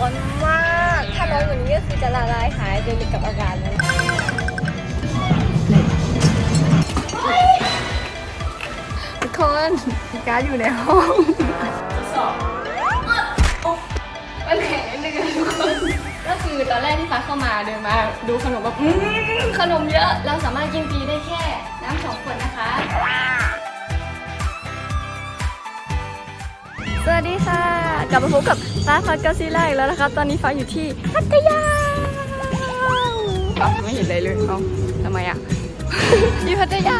ร้อนมาก ถ้าร้อนกว่านี้ก็คือจะละลายหายไปเลยกับอากาศแล้วทุกคนมีการดอยู่ในห้องสอบมันแข็งนิดนึงอะทุกคน ก็คือตอนแรกที่ฟ้าเข้ามาเดินมา ดูขนมแบบอืมขนมเยอะ เราสามารถกินฟรีได้แค่น้ำสองขวดนะคะ สวัสดีค่ะ กลับมาพบกับฟ้าพัดกาซิล่าอีกแล้วนะครับ ตอนนี้ฟ้าอยู่ที่พัทยาอ้าวไม่เห็นอะไรเลยเอ้าทำไมอะที่พัทยา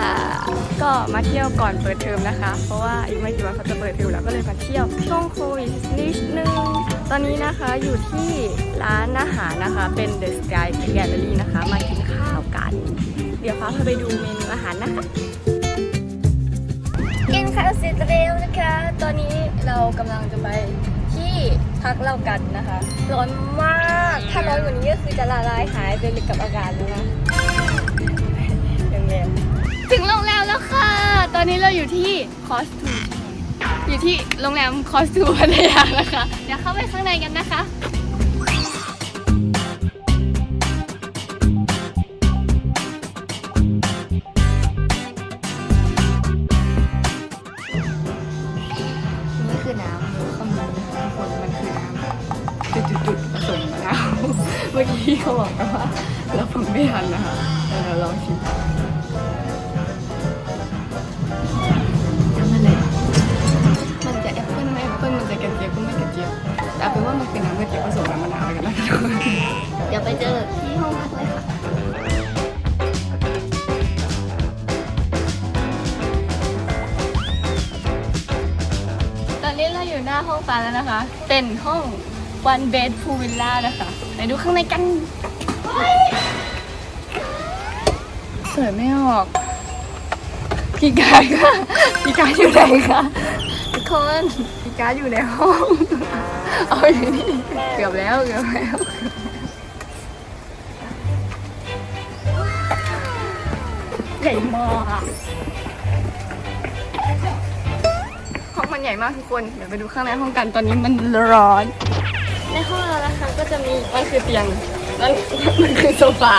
ก็มาเที่ยวก่อนเปิดเทอมนะคะ เพราะว่าอีกไม่กี่วันเขาจะเปิดเทอมแล้วก็เลยมาเที่ยวช่วงโควิดนิดนึง ตอนนี้นะคะอยู่ที่ร้านอาหารนะคะ เป็น The Sky Gallery นะคะ มากินข้าวกัน เดี๋ยวฟ้าพาไปดูเมนูอาหารนะคะกินข้าวเสร็จเร็วนะคะ ตอนนี้เรากำลังจะไปที่ พักเรากันนะคะ ร้อนมาก ถ้าร้อนกว่านี้ก็คือจะละลายหายไปเลยกับอากาศเลยนะโรงแรมถึงโรงแรมแล้วค่ะ ตอนนี้เราอยู่ที่คอสตูอยู่ที่โรงแรมคอสตูพัทยานะคะ เดี๋ยวเข้าไปข้างในกันนะคะ กี้ว่าเราฟังไม่ทันนะคะเดี๋ยวเราลองชิมทำอะไรมันจะแอปเปิ้ลไม่แอปเปิ้ลมันจะกระเจี๊ยบก็ไม่กระเจี๊ยบแต่เอาเป็นว่ามันคือน้ำกระเจี๊ยบผสมน้ำมะนาวกันนะคะทุกคนเดี๋ยวไปเจอที่ห้องพักเลยค่ะตอนนี้เราอยู่หน้าห้องฟ้าแล้วนะคะ เป็นห้อง one bed pool villa นะคะ ไปดูข้างในกัน สวยไม่ออก พี่การค่ะพี่การอยู่ไหนคะทุกคนพี่การอยู่ในห้อง เอาอยู่นี่เกือบแล้วเกือบแล้วใหญ่มากห้องมันใหญ่มากทุกคน เดี๋ยวไปดูข้างในห้องกันตอนนี้มันร้อน ในห้องเรานะคะก็จะมีมันคือเตียง นั่นมันคือโซฟา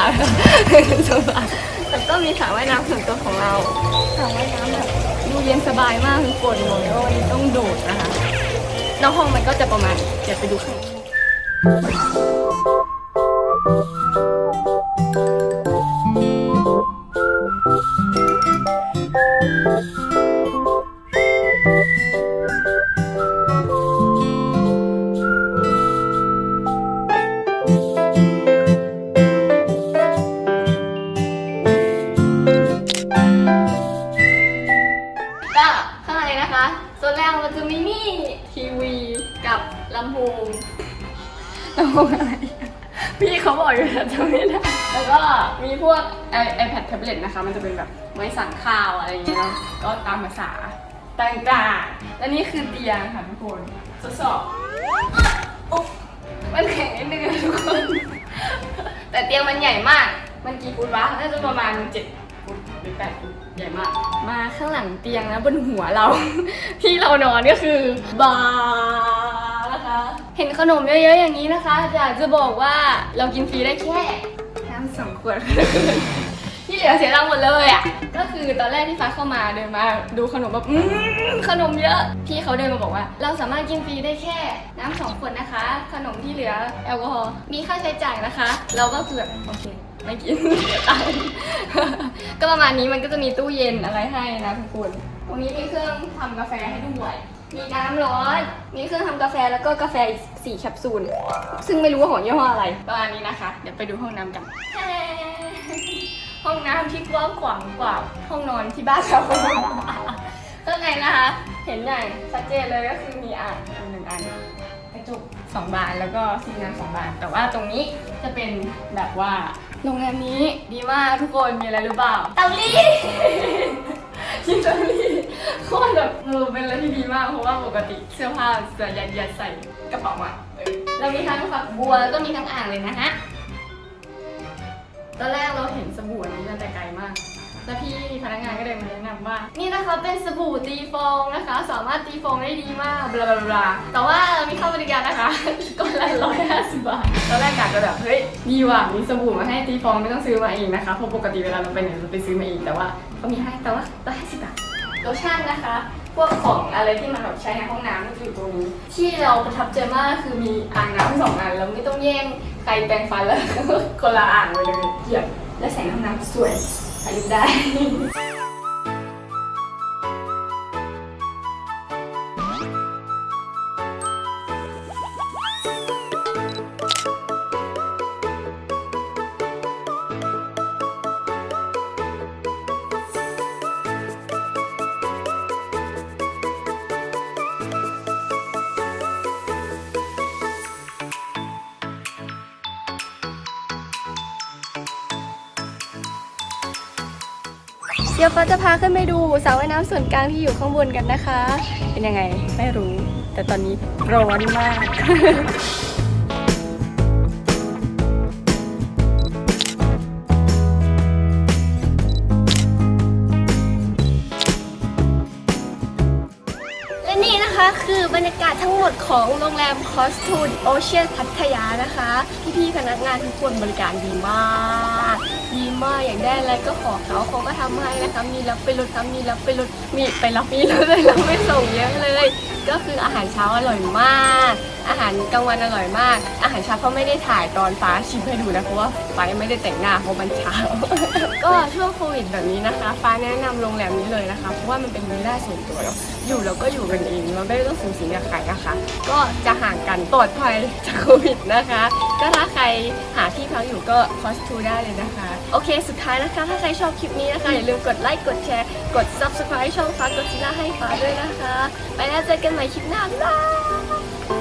โซฟาแล้วก็มีสระว่ายน้ำส่วนตัวของเราสระว่ายน้ำแบบดูเย็นสบายมากคือกคนมัวเลยว่าวันนี้ต้องโดดนะคะนอกห้องมันก็จะประมาณเดี๋ยวไปดูข้าง ทีวีกับลำโพงลำโพงอะไร พี่เขาบอกอยู่แต่จำไม่ได้แล้วก็มีพวกไอไอแพดแท็บเล็ตนะคะ มันจะเป็นแบบไว้สั่งข้าวอะไรอย่างเงี้ยเนาะก็ตามภาษาต่างๆ และนี่คือเตียงค่ะทุกคนทดสอบโอ๊ะมันแข็งนิดนึงอะทุกคน แต่เตียงมันใหญ่มาก มันกี่ฟุตวะ น่าจะประมาณเจ็ด ฟุตหรือแปดฟุตใหญ่มาก มาข้างหลังเตียงนะบนหัวเรา ที่เรานอนก็คือบาร์นะคะ เห็นขนมเยอะๆอย่างนี้นะคะอยากจะบอกว่าเรากินฟรีได้แค่น้ำสองขวดที่เหลือเสียตังค์หมดเลยอะก็คือตอนแรกที่ฟ้าเข้ามาเดินมาดูขนมแบบอืมขนมเยอะพี่เขาเดินมาบอกว่า เราสามารถกินฟรีได้แค่น้ำสองขวดนะคะ ขนมที่เหลือแอลกอฮอล์มีค่าใช้จ่ายนะคะ เราก็คือแบบโอเค ไม่กินเสียตังค์ก็ประมาณนี้มันก็จะมีตู้เย็นอะไรให้นะทุกคนตรงนี้มีเครื่องทำกาแฟให้ด้วยมีน้ำร้อน มีเครื่องทำกาแฟแล้วก็กาแฟอีกสี่แคปซูล ซึ่งไม่รู้ว่าของยี่ห้ออะไร ประมาณนี้นะคะ เดี๋ยวไปดูห้องน้ำกัน ห้องน้ำที่กว้างขวางกว่าห้องนอนที่บ้านเราข้างในนะคะ เห็นอย่างชัดเจนเลยก็คือมีอ่างอยู่หนึ่งอันกระจกสองบานแล้วก็ซีน้ำสองบาน แต่ว่าตรงนี้จะเป็นแบบว่า โรงแรมนี้ดีมากทุกคนมีอะไรรู้เปล่าเตารีดที่เตารีดโคตรแบบเออเป็นอะไรที่ดีมากเพราะว่าปกติเสื้อผ้าจะยัดยัดใส่กระเป๋าอะเออเรามีทั้งฝักบัวแล้วก็มีทั้งอ่างเลยนะฮะตอนแรกเราเห็นสบู่อันนี้มาแต่ไกลมาก แล้วพี่พนักงานก็เลยมาแนะนำว่า นี่นะคะเป็นสบู่ตีฟองนะคะ สามารถตีฟองได้ดีมากบลาบลาบลาแต่ว่ามีค่าบริการนะคะก้อนละร้อยห้าตอนแรกกะจะแบบเฮ้ยดีว่ะมีสบู่มาให้ตีฟองไม่ต้องซื้อมาเองนะคะเพราะปกติเวลาเราไปไหนเราไปซื้อมาเองแต่ว่าเขามีให้แต่ว่าต้องให้สิบบาทโลชั่นนะคะ พวกของอะไรที่มันแบบใช้ในห้องน้ำก็จะอยู่ตรงนี้ ที่เราประทับใจมากคือมีอ่างน้ำสองอันแล้วไม่ต้องแย่งใครแปรงฟันแล้วคนละอ่างไปเลยเหยียบและแสงห้องน้ำสวย ถ่าย ด้เดี๋ยวฟ้าจะพาขึ้นไปดูสระว่ายน้ำส่วนกลางที่อยู่ข้างบนกันนะคะ เป็นยังไงไม่รู้ แต่ตอนนี้ร้อนมาก บรรยากาศทั้งหมดของโรงแรมคอสตูนโอเชียนพัทยานะคะ พี่ๆพนักงานทุกคนบริการดีมากดีมากอย่างได้อะไรก็ขอเขาเขาก็ทำให้นะคะ มีรับไปรถทำมีรับไปรถมีไปรับมีรถเลยรับไปส่งเยอะเลยก็คืออาหารเช้าอร่อยมาก อาหารกลางวันอร่อยมาก อาหารเช้าก็ไม่ได้ถ่ายตอนฟ้าชิมให้ดูนะเพราะว่าฟ้ายังไม่ได้แต่งหน้าเพราะมันเช้า ก็ช่วงโควิดแบบนี้นะคะ ฟ้าแนะนำโรงแรมนี้เลยนะคะ เพราะว่ามันเป็นวิลล่าส่วนตัวอยู่แล้วก็อยู่กันเองเราไม่ต้องสูงสิงกับใครนะคะ ก็จะห่างกันปลอดภัยจากโควิดนะคะ ก็ถ้าใครหาที่พักอยู่ก็คอสทูได้เลยนะคะ โอเค สุดท้ายนะคะ ถ้าใครชอบคลิปนี้นะคะอย่าลืมกดไลค์กดแชร์กด subscribe ช่องฟ้ากดซิล่าให้ฟ้าด้วยนะคะ ไปแล้วเจอกันกันใหม่คลิปหน้าบ๊ายบาย